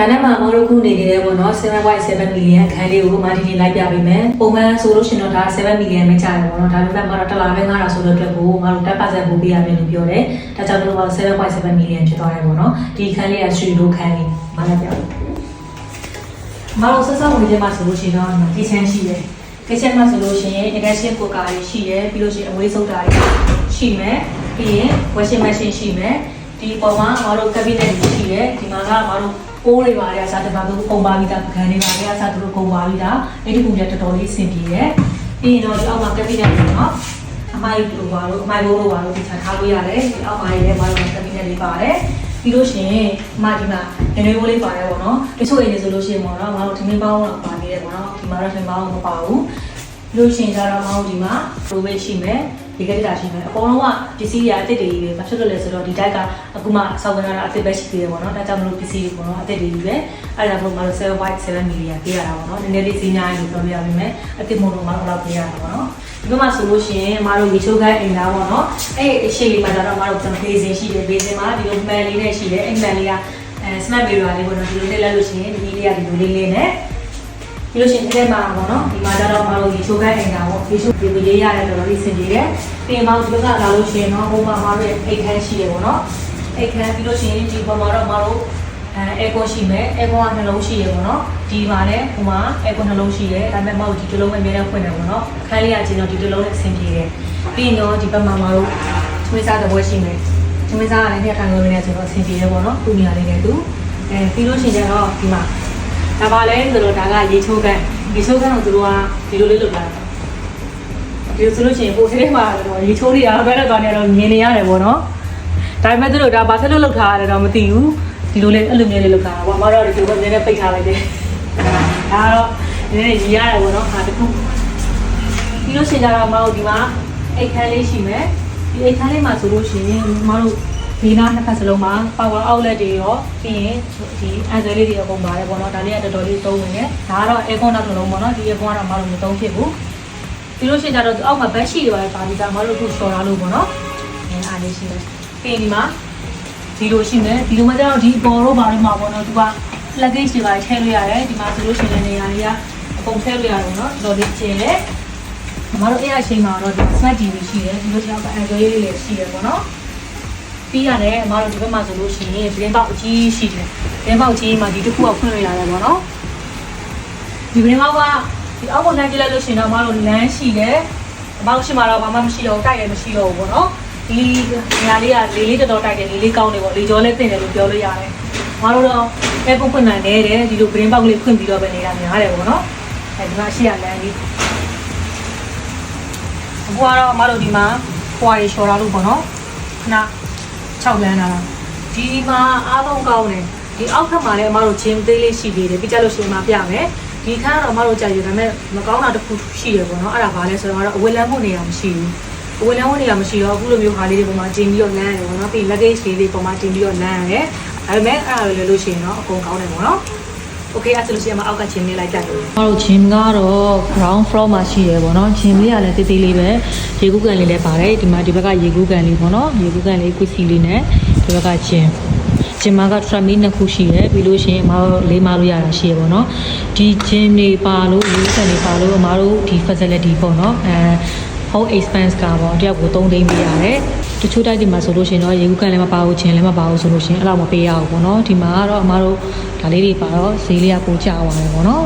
ဒါနဲ့မှအမတို့ခုနေနေတယ်ပေါ့နော်7.7 million အခန်းလေးကိုအမဒီနေ့လိုက်ပြပေးမယ်ပုံမှန်ဆိုလို့ရှိရင်တော့ဒါ7 million ပဲကြာတယ်ပေါ့နော်ဒါပေမဲ့အမတို့တစ်လားပဲ9000ဆိုတဲ့အတွက်ကိုအမတို့10%ပို့ပေးရမယ်လို့ပြောတယ်ဒါကြောင့်မလို့7.7 million ဖြစ်သွားတယ်ပေါ့နော်ဒီအခန်းလေးက street လို့ခန်းလေးမလိုက်ပြဘူးအမတို့ဆက်ဆက်ဝင်ခြင်းမှာဆိုလို့ရှိရင်တော့ဒီချမ်းရှိတယ်ဒီချမ်းမှာဆိုလို့ရှိရင် induction cooker တွေရှိတယ်ပြီးလို့ရှိရင်အဝေးစုပ်တာတွေရှိမယ်ပြီးရင် washing machine ရှိမယ် ဒီပေါ်မှာအမတို့ cabinet တွေရှိတယ်ဒီမှာကအမတို့ပိုးတွေပါရအစားတပါတို့ပုံပါပြီးသားပကံတွေပါရအစားတို့ပုံပါပြီးသားအဲ့ဒီပုံတွေတော်တော်လေးအဆင်ပြေတယ်ပြီးရင်တော့ဒီအောက်မှာ cabinet တွေနော်အမိုက်လိုပါလို့အမိုက်ဘိုးလိုပါလို့ဒီချထားလို့ရတယ်ဒီအောက်မှာလည်းအမတို့ cabinet လေးပါတယ်ပြီးလို့ရှိရင်အမဒီမှာနေနေဘိုးလေးပါတယ်ပေါ့နော်တချို့အိမ်တွေဆိုလို့ရှိရင်ပေါ့နော်အမတို့ထမင်းပေါင်းတော့ပါနေတယ်ပေါ့နော်ဒီမှာတော့ထမင်းပေါင်းမပါဘူးပြီးလို့ရှိရင်ကျတော့အမတို့ဒီမှာ probate ရှိမယ် ဒီကတိတာရှိမယ်အကုန်လုံးကပစ္စည်းတွေအသစ်တွေပဲမဖြစ်လို့လဲဆိုတော့ဒီတိုက်ကအခုမှစောက်ဝင်လာတာအသစ်ပဲရှိသေးတယ်ပေါ့နော်ဒါကြောင့်မလို့ပစ္စည်းတွေပေါ့နော်အသစ်တွေကြီးပဲအဲ့ဒါပုံမှန်လို့7 white 7 million ပေးရတာပေါ့နော်နည်းနည်းလေးဈေးများလို့ပြောပြရပါမယ်အသစ်မို့လို့မှတော့ပေးရတာပေါ့နော်ဒီမှာဆိုလို့ရှိရင်အမတို့ရေချိုးခန်းအိမ်သားပေါ့နော်အဲ့အရှိလေးမှာကျတော့အမတို့ဘေးစင်ရှိတယ်ဘေးစင်မှာဒီလိုမှန်လေးနဲ့ရှိတယ်အဲ့မှန်လေးကအဲ smart mirror လေးပေါ့နော်ဒီလိုလေးလက်လို့ရှိရင်ဒီလေးကဒီလိုလေးလေးနဲ့ ပြီးလို့ရှိရင်ဒီထဲမှာပေါ့နော်ဒီမှာကျတော့မတို့ရေချိုးခန်းအိမ်သားပေါ့ရေချိုးဒီလိုလေးရတယ်တော်တော်လေးစင်ပြေတယ်ပြင်မောက်ဒီဘက်ကလာလို့ရှိရင်တော့ဟိုမှာမတို့ရဲ့အိတ်ခန်းရှိတယ်ပေါ့နော်အိတ်ခန်းပြီးလို့ရှိရင်ဒီပေါ်မှာတော့မတို့အဲအဲကွန်ရှိမယ်အဲကွန်ကနှလုံးရှိရပေါ့နော်ဒီမှာလည်းဟိုမှာအဲကွန်နှလုံးရှိတယ်ဒါပေမဲ့မဟုတ်ဒီတစ်လုံးပဲအများနဲ့ဖွင့်တယ်ပေါ့နော်ခန်းလေးကကျင်းတော့ဒီတစ်လုံးနဲ့အဆင်ပြေတယ်ပြီးရင်တော့ဒီဘက်မှာမတို့ချွေးစားတဲ့ဘွဲရှိမယ်ချွေးစားကလည်းနှစ်ထိုင်လို့နေဆိုတော့အဆင်ပြေတယ်ပေါ့နော်သူ့နေရာလေးနဲ့သူအဲပြီးလို့ရှိရင်ကျတော့ဒီမှာ ဒါပါလဲဆိုတော့ဒါကရေချိုးကန်ရေချိုးကန်တော့သူတို့ကဒီလိုလေးလုပ်တာဒီလိုဆိုလို့ရှိရင်ပို့သေးမှာတော့ရေချိုးနေတာဘယ်တော့သွားနေတော့မြင်နေရတယ်ပေါ့နော်ဒါပေမဲ့သူတို့ဒါဘာဆက်လို့လုပ်ထားရတယ်တော့မသိဘူးဒီလိုလေးအဲ့လိုမျိုးလေးလုပ်ထားတာပေါ့အမတို့ဒီလိုပဲနည်းနည်းပိတ်ထားလိုက်တယ်ဒါကတော့နည်းနည်းရည်ရတယ်ပေါ့နော်ဟာတခုပြီးလို့ရှိရင်ကျတော့အမတို့ဒီမှာအိတ်ခမ်းလေးရှိမယ်ဒီအိတ်ခမ်းလေးမှာဆိုလို့ရှိရင်အမတို့ ဒီနားနှစ်ဖက်စလုံးမှာ power outlet တွေရောပြီးရင်ဒီအန်ဇယ်လေးတွေအကုန်ပါတယ်ပေါ့နော်ဒါလေးကတော်တော်လေးသုံးဝင်တယ်ဒါကတော့ aircon နောက်တစ်လုံးပေါ့နော်ဒီ aircon ကတော့မလို့မသုံးဖြစ်ဘူးပြီးလို့ရှိရင်ကျတော့အောက်မှာဘက်ရှိတွေပါတယ်ပါပြီးသားမလို့အခုချော်ထားလို့ပေါ့နော်အဲအားလေးရှိတယ်ပြီးရင်ဒီမှာဒီလိုရှိမယ်ဒီလိုမှကျတော့ဒီပေါ်တော့ပါလို့မှာပေါ့နော်သူက luggage တွေပါထည့်လို့ရတယ်ဒီမှာဆိုလို့ရှိရင်လည်းနေရာလေးကအကုန်ထည့်လို့ရတယ်နော်တော်လေးကျင်းတယ်မမတို့အဲ့အချိန်မှာတော့ဒီ smart TV ရှိတယ်ဒီလိုကြောက်က Android လေးလည်းရှိတယ်ပေါ့နော် ပြီးရတယ်အမတို့ဒီဘက်မှာဆိုလို့ရှိရင်ပြင်းပေါက်အကြီးရှိတယ်ပြင်းပေါက်ကြီးမှာဒီတစ်ခုကဖွင့်လို့ရတယ်ပေါ့နော်ဒီပြင်းပေါက်ကဒီအောက်ပေါ်လှမ်းကြည့်လိုက်လို့ရှိရင်တော့အမတို့လမ်းရှိတယ်အမောက်ရှိမှာတော့ဘာမှမရှိတော့ဘူးတိုက်လည်းမရှိတော့ဘူးပေါ့နော်ဒီနေရာလေးကလေးလေးတော်တော်တိုက်တယ်လေးလေးကောင်းတယ်ပေါ့လေကြောလေးတင်တယ်လို့ပြောလို့ရတယ်အမတို့တော့အဲပုံဖွင့်နိုင်တယ်တဲ့ဒီလိုပြင်းပေါက်လေးဖွင့်ပြီးတော့ပဲနေတာများတယ်ပေါ့နော်အဲဒီမှာရှိရလမ်းလေးအခုကတော့အမတို့ဒီမှာခွာရီလျှော်တာလို့ပေါ့နော်ခဏ 6လမ်းလာတာဒီမှာအားလုံးကောင်းတယ်ဒီအောက်ထပ်မှာလည်းအမတို့ဂျင်းသေးလေးရှိသေးတယ်ပြီးကြလို့ရှိရင်မပြမယ်ဒီခါကတော့အမတို့ကြာရဒါပေမဲ့မကောင်းတာတစ်ခုရှိတယ်ပေါ့နော်အဲ့ဒါဘာလဲဆိုတော့အဝေးလမ်းဖို့နေရမရှိဘူးအဝေးလမ်းဖို့နေရမရှိတော့အခုလိုမျိုးဟာလေးတွေပုံမှာဂျင်းပြီးတော့လမ်းရတယ်ပေါ့နော်ပြီး luggage လေးတွေပုံမှာဂျင်းပြီးတော့လမ်းရတယ်ဒါပေမဲ့အဲ့ဒါလည်းလို့ရှိရင်တော့အကုန်ကောင်းတယ်ပေါ့နော် โอเคအဲ့ဆိုလို့ရှိရင်မအောက်ကချင်းလေးလိုက်ကြတယ်။ကျွန်တော်တို့ gym ကတော့ ground floor မှာရှိရပေါ့နော် gym လေးကလည်းတေးသေးလေးပဲရေကူးကန်လေးလည်းပါတယ်ဒီမှာဒီဘက်ကရေကူးကန်လေးပေါ့နော်ရေကူးကန်လေးကွစီလေးနဲ့ဒီဘက်က gym ဂျင်မာက tram နှစ်ခုရှိတယ်ပြီးလို့ရှိရင်အမတို့လေးမလို့ရတာရှိရပေါ့နော်ဒီ gym တွေပါလို့လေးစံတွေပါလို့အမတို့ဒီ facility ပေါ့နော်အဲ home expense ကပေါ့တယောက်ကို3သိန်းပေးရတယ် တချို့တိုက်တွေမှာဆိုလို့ရှိရင်တော့ရေကူးကန်လည်းမပါဘူးချင်းလည်းမပါဘူးဆိုလို့ရှိရင်အဲ့လောက်မပေးရဘူးပေါ့နော်ဒီမှာကတော့အမတို့ဒါလေးတွေပါတော့ဈေးလေးကပိုကျသွားတယ်ပေါ့နော်